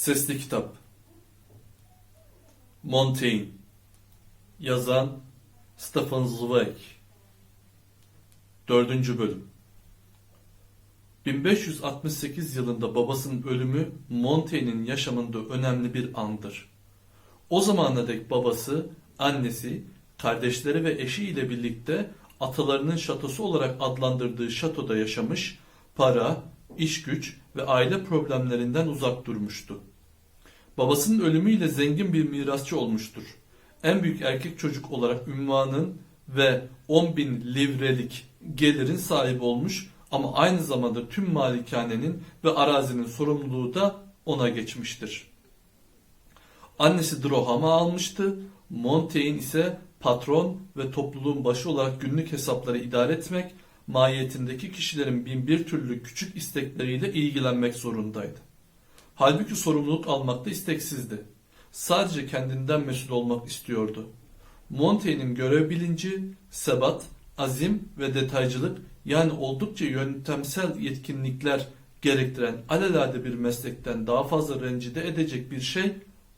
Sesli Kitap Montaigne Yazan Stefan Zweig 4. Bölüm 1568 yılında babasının ölümü Montaigne'in yaşamında önemli bir andır. O zamana dek babası, annesi, kardeşleri ve eşiyle birlikte atalarının şatosu olarak adlandırdığı şatoda yaşamış, para, iş güç ve aile problemlerinden uzak durmuştu. Babasının ölümüyle zengin bir mirasçı olmuştur. En büyük erkek çocuk olarak ünvanın ve 10 bin livrelik gelirin sahibi olmuş ama aynı zamanda tüm malikanenin ve arazinin sorumluluğu da ona geçmiştir. Annesi Droham'ı almıştı. Montaigne ise patron ve topluluğun başı olarak günlük hesapları idare etmek, mahiyetindeki kişilerin bin bir türlü küçük istekleriyle ilgilenmek zorundaydı. Halbuki sorumluluk almakta isteksizdi. Sadece kendinden mesul olmak istiyordu. Montaigne'in görev bilinci, sebat, azim ve detaycılık yani oldukça yöntemsel yetkinlikler gerektiren alelade bir meslekten daha fazla rencide edecek bir şey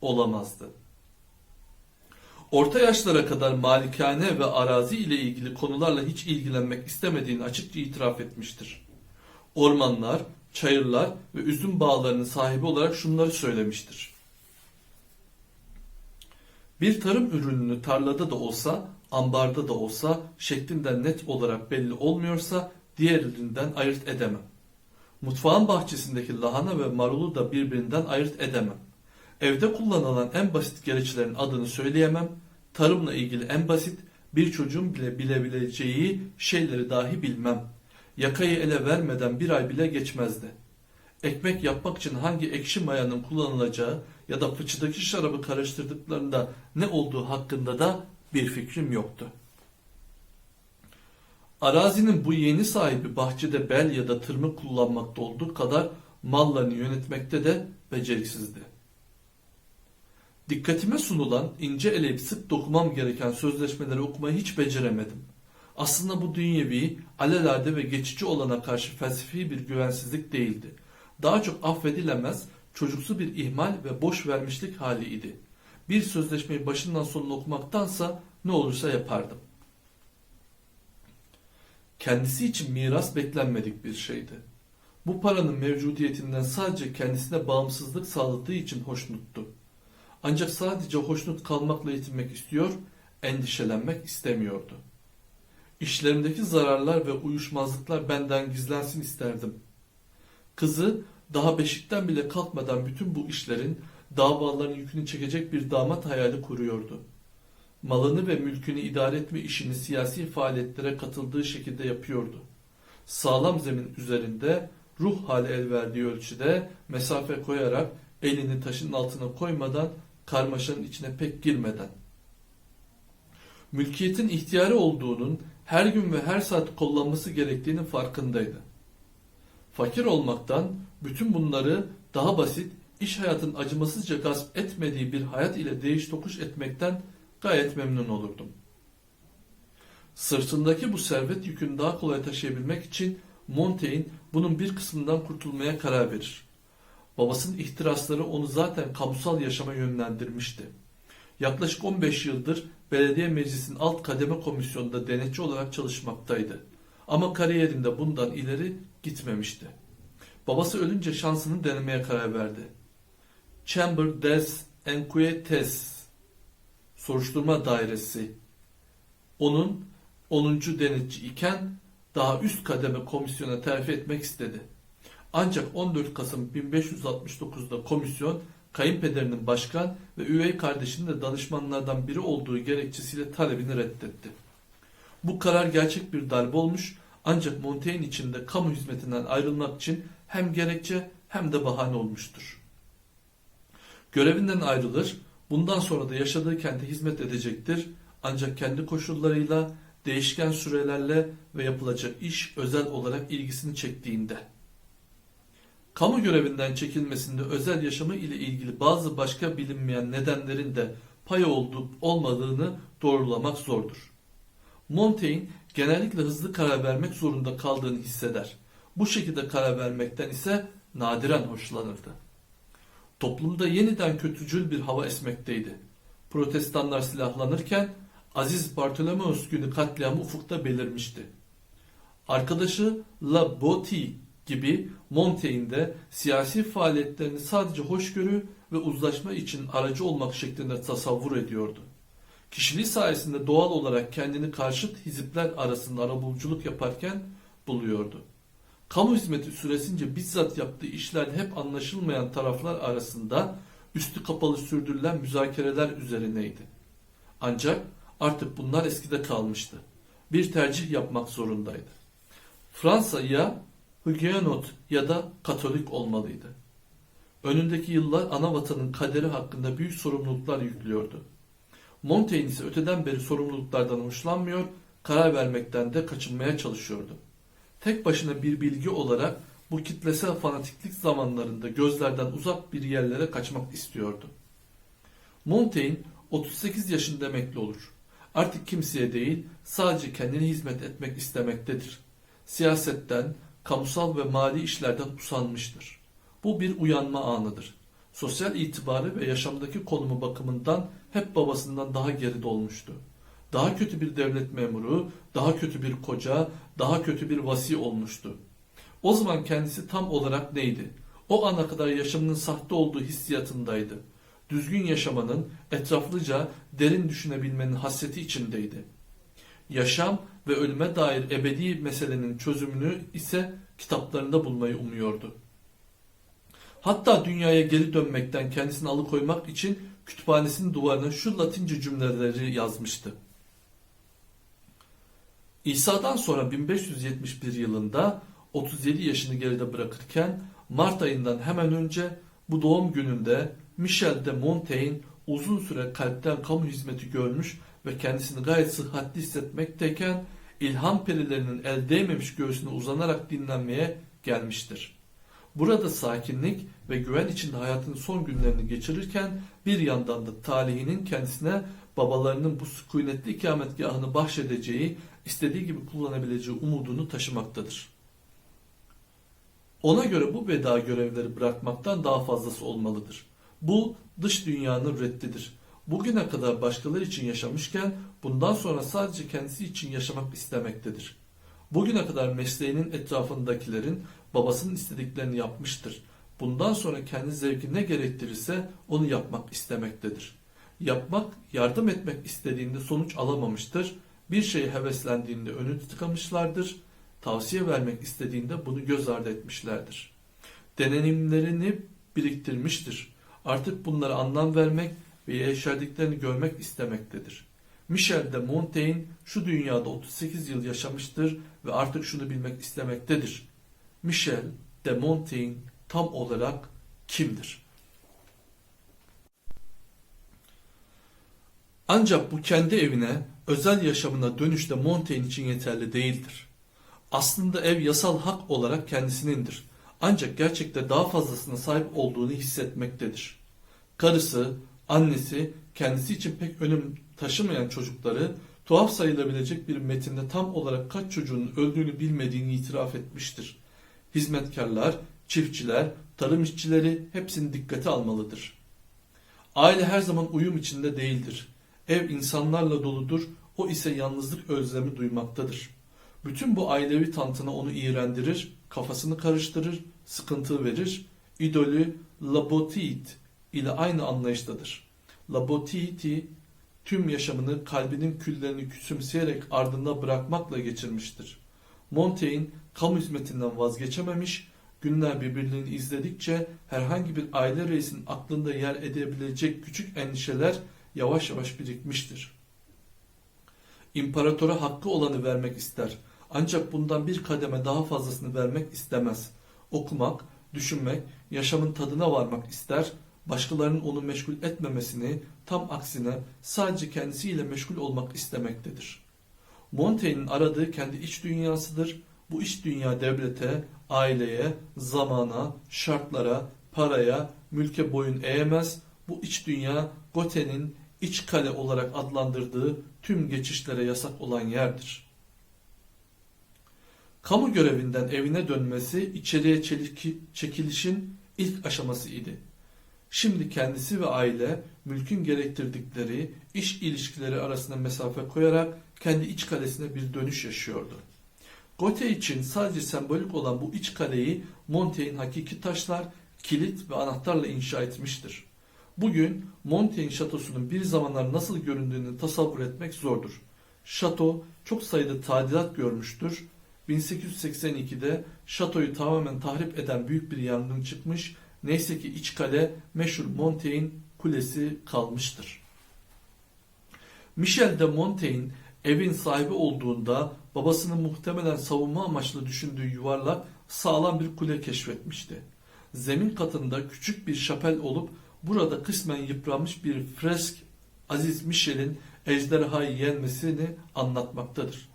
olamazdı. Orta yaşlara kadar malikane ve arazi ile ilgili konularla hiç ilgilenmek istemediğini açıkça itiraf etmiştir. Ormanlar, çayırlar ve üzüm bağlarının sahibi olarak şunları söylemiştir. Bir tarım ürününü tarlada da olsa, ambarda da olsa şeklinden net olarak belli olmuyorsa diğerinden ayırt edemem. Mutfağın bahçesindeki lahana ve marulu da birbirinden ayırt edemem. Evde kullanılan en basit gereçlerin adını söyleyemem. Tarımla ilgili en basit, bir çocuğun bile bilebileceği şeyleri dahi bilmem. Yakayı ele vermeden bir ay bile geçmezdi. Ekmek yapmak için hangi ekşi mayanın kullanılacağı ya da fıçıdaki şarabı karıştırdıklarında ne olduğu hakkında da bir fikrim yoktu. Arazinin bu yeni sahibi bahçede bel ya da tırmık kullanmakta olduğu kadar mallarını yönetmekte de beceriksizdi. Dikkatime sunulan ince eleyip sık dokumam gereken sözleşmeleri okumayı hiç beceremedim. Aslında bu dünyevi, alelade ve geçici olana karşı felsefi bir güvensizlik değildi. Daha çok affedilemez, çocuksu bir ihmal ve boş vermişlik haliydi. Bir sözleşmeyi başından sonuna okumaktansa ne olursa yapardım. Kendisi için miras beklenmedik bir şeydi. Bu paranın mevcudiyetinden sadece kendisine bağımsızlık sağladığı için hoşnuttu. Ancak sadece hoşnut kalmakla yetinmek istiyor, endişelenmek istemiyordu. İşlerimdeki zararlar ve uyuşmazlıklar benden gizlensin isterdim. Kızı daha beşikten bile kalkmadan bütün bu işlerin davaların yükünü çekecek bir damat hayali kuruyordu. Malını ve mülkünü idare etme işini siyasi faaliyetlere katıldığı şekilde yapıyordu. Sağlam zemin üzerinde ruh hali el verdiği ölçüde mesafe koyarak elini taşın altına koymadan karmaşanın içine pek girmeden. Mülkiyetin ihtiyarı olduğunun her gün ve her saat kullanması gerektiğinin farkındaydı. Fakir olmaktan bütün bunları daha basit, iş hayatın acımasızca gasp etmediği bir hayat ile değiş tokuş etmekten gayet memnun olurdum. Sırtındaki bu servet yükünü daha kolay taşıyabilmek için Montaigne bunun bir kısmından kurtulmaya karar verir. Babasının ihtirasları onu zaten kamusal yaşama yönlendirmişti. Yaklaşık 15 yıldır belediye meclisinin alt kademe komisyonunda denetçi olarak çalışmaktaydı. Ama kariyerinde bundan ileri gitmemişti. Babası ölünce şansını denemeye karar verdi. Chamber des Enquêtes soruşturma dairesi onun 10. denetçi iken daha üst kademe komisyona terfi etmek istedi. Ancak 14 Kasım 1569'da komisyon kayınpederinin başkan ve üvey kardeşinin de danışmanlardan biri olduğu gerekçesiyle talebini reddetti. Bu karar gerçek bir darbe olmuş ancak Montaigne için de kamu hizmetinden ayrılmak için hem gerekçe hem de bahane olmuştur. Görevinden ayrılır, bundan sonra da yaşadığı kente hizmet edecektir ancak kendi koşullarıyla, değişken sürelerle ve yapılacak iş özel olarak ilgisini çektiğinde. Kamu görevinden çekilmesinde özel yaşamı ile ilgili bazı başka bilinmeyen nedenlerin de payı olup olmadığını doğrulamak zordur. Montaigne genellikle hızlı karar vermek zorunda kaldığını hisseder. Bu şekilde karar vermekten ise nadiren hoşlanırdı. Toplumda yeniden kötücül bir hava esmekteydi. Protestanlar silahlanırken Aziz Bartolomeus günü katliamı ufukta belirmişti. Arkadaşı La Botti gibi Montaigne'de siyasi faaliyetlerini sadece hoşgörü ve uzlaşma için aracı olmak şeklinde tasavvur ediyordu. Kişiliği sayesinde doğal olarak kendini karşıt hizipler arasında arabuluculuk yaparken buluyordu. Kamu hizmeti süresince bizzat yaptığı işlerde hep anlaşılmayan taraflar arasında üstü kapalı sürdürülen müzakereler üzerineydi. Ancak artık bunlar eskide kalmıştı. Bir tercih yapmak zorundaydı. Fransa ya Huguenot ya da Katolik olmalıydı. Önündeki yıllar ana vatanın kaderi hakkında büyük sorumluluklar yüklüyordu. Montaigne ise öteden beri sorumluluklardan hoşlanmıyor, karar vermekten de kaçınmaya çalışıyordu. Tek başına bir bilgi olarak bu kitlesel fanatiklik zamanlarında gözlerden uzak bir yerlere kaçmak istiyordu. Montaigne 38 yaşında emekli olur. Artık kimseye değil sadece kendine hizmet etmek istemektedir. Siyasetten, kamusal ve mali işlerden usanmıştır. Bu bir uyanma anıdır. Sosyal itibarı ve yaşamdaki konumu bakımından hep babasından daha geride olmuştu. Daha kötü bir devlet memuru, daha kötü bir koca, daha kötü bir vasi olmuştu. O zaman kendisi tam olarak neydi? O ana kadar yaşamının sahte olduğu hissiyatındaydı. Düzgün yaşamanın, etraflıca derin düşünebilmenin hasreti içindeydi. Yaşam ve ölüme dair ebedi meselenin çözümünü ise kitaplarında bulmayı umuyordu. Hatta dünyaya geri dönmekten kendisini alıkoymak için kütüphanesinin duvarına şu latince cümleleri yazmıştı. İsa'dan sonra 1571 yılında 37 yaşını geride bırakırken Mart ayından hemen önce bu doğum gününde Michel de Montaigne uzun süre kalpten kamu hizmeti görmüş ve kendisini gayet sıhhatli hissetmekteyken ilham perilerinin el değmemiş göğsüne uzanarak dinlenmeye gelmiştir. Burada sakinlik ve güven içinde hayatının son günlerini geçirirken bir yandan da talihinin kendisine babalarının bu sükunetli ikametgahını bahşedeceği, istediği gibi kullanabileceği umudunu taşımaktadır. Ona göre bu veda görevleri bırakmaktan daha fazlası olmalıdır. Bu dış dünyanın reddidir. Bugüne kadar başkaları için yaşamışken bundan sonra sadece kendisi için yaşamak istemektedir. Bugüne kadar mesleğinin etrafındakilerin babasının istediklerini yapmıştır. Bundan sonra kendi zevki ne gerektirirse onu yapmak istemektedir. Yapmak, yardım etmek istediğinde sonuç alamamıştır. Bir şeye heveslendiğinde önü tıkamışlardır. Tavsiye vermek istediğinde bunu göz ardı etmişlerdir. Deneyimlerini biriktirmiştir. Artık bunlara anlam vermek ve yeşerdiklerini görmek istemektedir. Michel de Montaigne şu dünyada 38 yıl yaşamıştır ve artık şunu bilmek istemektedir. Michel de Montaigne tam olarak kimdir? Ancak bu kendi evine, özel yaşamına dönüşte Montaigne için yeterli değildir. Aslında ev yasal hak olarak kendisinindir. Ancak gerçekte daha fazlasına sahip olduğunu hissetmektedir. Karısı, annesi, kendisi için pek önem taşımayan çocukları tuhaf sayılabilecek bir metinde tam olarak kaç çocuğun öldüğünü bilmediğini itiraf etmiştir. Hizmetkarlar, çiftçiler, tarım işçileri hepsini dikkate almalıdır. Aile her zaman uyum içinde değildir. Ev insanlarla doludur, o ise yalnızlık özlemi duymaktadır. Bütün bu ailevi tantına onu iğrendirir, kafasını karıştırır, sıkıntı verir. İdolü Labotit ile aynı anlayıştadır. Labotiti tüm yaşamını kalbinin küllerini küçümseyerek ardında bırakmakla geçirmiştir. Montaigne kamu hizmetinden vazgeçememiş, günler birbirlerini izledikçe herhangi bir aile reisinin aklında yer edebilecek küçük endişeler yavaş yavaş birikmiştir. İmparatora hakkı olanı vermek ister. Ancak bundan bir kademe daha fazlasını vermek istemez. Okumak, düşünmek, yaşamın tadına varmak ister, başkalarının onu meşgul etmemesini, tam aksine sadece kendisiyle meşgul olmak istemektedir. Montaigne'in aradığı kendi iç dünyasıdır. Bu iç dünya devlete, aileye, zamana, şartlara, paraya, mülke boyun eğemez. Bu iç dünya Goethe'nin iç kale olarak adlandırdığı tüm geçişlere yasak olan yerdir. Kamu görevinden evine dönmesi içeriye çekilişin ilk aşaması idi. Şimdi kendisi ve aile mülkün gerektirdikleri iş ilişkileri arasında mesafe koyarak kendi iç kalesine bir dönüş yaşıyordu. Gote için sadece sembolik olan bu iç kaleyi Montaigne hakiki taşlar, kilit ve anahtarla inşa etmiştir. Bugün Montaigne şatosunun bir zamanlar nasıl göründüğünü tasavvur etmek zordur. Şato çok sayıda tadilat görmüştür. 1882'de şatoyu tamamen tahrip eden büyük bir yangın çıkmış. Neyse ki iç kale meşhur Montaigne Kulesi kalmıştır. Michel de Montaigne evin sahibi olduğunda babasının muhtemelen savunma amaçlı düşündüğü yuvarlak sağlam bir kule keşfetmişti. Zemin katında küçük bir şapel olup burada kısmen yıpranmış bir fresk Aziz Michel'in ejderhayı yenmesini anlatmaktadır.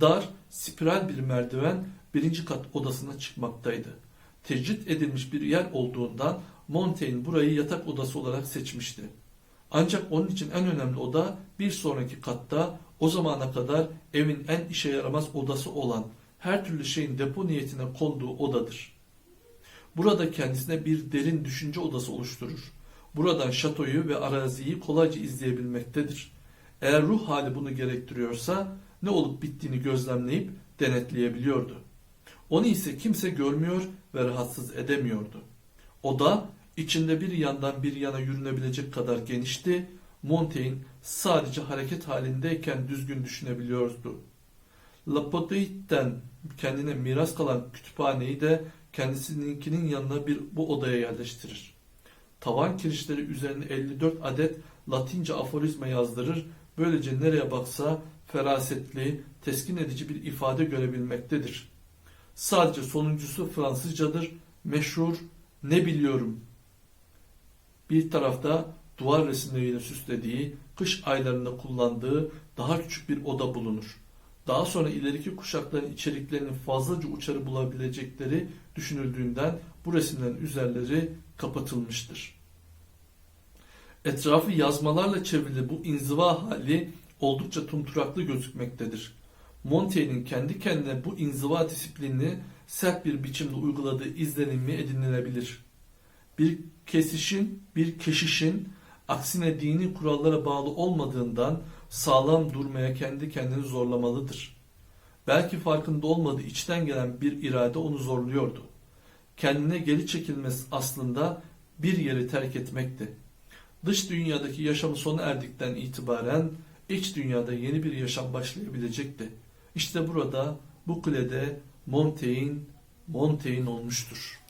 Dar, spiral bir merdiven birinci kat odasına çıkmaktaydı. Tecrit edilmiş bir yer olduğundan Montaigne burayı yatak odası olarak seçmişti. Ancak onun için en önemli oda bir sonraki katta o zamana kadar evin en işe yaramaz odası olan her türlü şeyin depo niyetine konduğu odadır. Burada kendisine bir derin düşünce odası oluşturur. Buradan şatoyu ve araziyi kolayca izleyebilmektedir. Eğer ruh hali bunu gerektiriyorsa ne olup bittiğini gözlemleyip denetleyebiliyordu. Onu ise kimse görmüyor ve rahatsız edemiyordu. Oda içinde bir yandan bir yana yürünebilecek kadar genişti. Montaigne sadece hareket halindeyken düzgün düşünebiliyordu. Lapoteit'ten kendine miras kalan kütüphaneyi de kendisininkinin yanına bir bu odaya yerleştirir. Tavan kirişleri üzerine 54 adet Latince aforizma yazdırır. Böylece nereye baksa ferasetli, teskin edici bir ifade görebilmektedir. Sadece sonuncusu Fransızcadır. Meşhur ne biliyorum. Bir tarafta duvar resimleriyle süslediği, kış aylarında kullandığı daha küçük bir oda bulunur. Daha sonra ileriki kuşakların içeriklerinin fazlaca uçarı bulabilecekleri düşünüldüğünden bu resimlerin üzerleri kapatılmıştır. Etrafı yazmalarla çevrili bu inziva hali oldukça tumturaklı gözükmektedir. Montaigne'in kendi kendine bu inziva disiplinini sert bir biçimde uyguladığı izlenimi edinilebilir. Bir kesişin, bir keşişin aksine dini kurallara bağlı olmadığından sağlam durmaya kendi kendini zorlamalıdır. Belki farkında olmadığı içten gelen bir irade onu zorluyordu. Kendine geri çekilmesi aslında bir yeri terk etmekti. Dış dünyadaki yaşamı sona erdikten itibaren iç dünyada yeni bir yaşam başlayabilecekti. İşte burada bu kulede Montaigne, Montaigne olmuştur.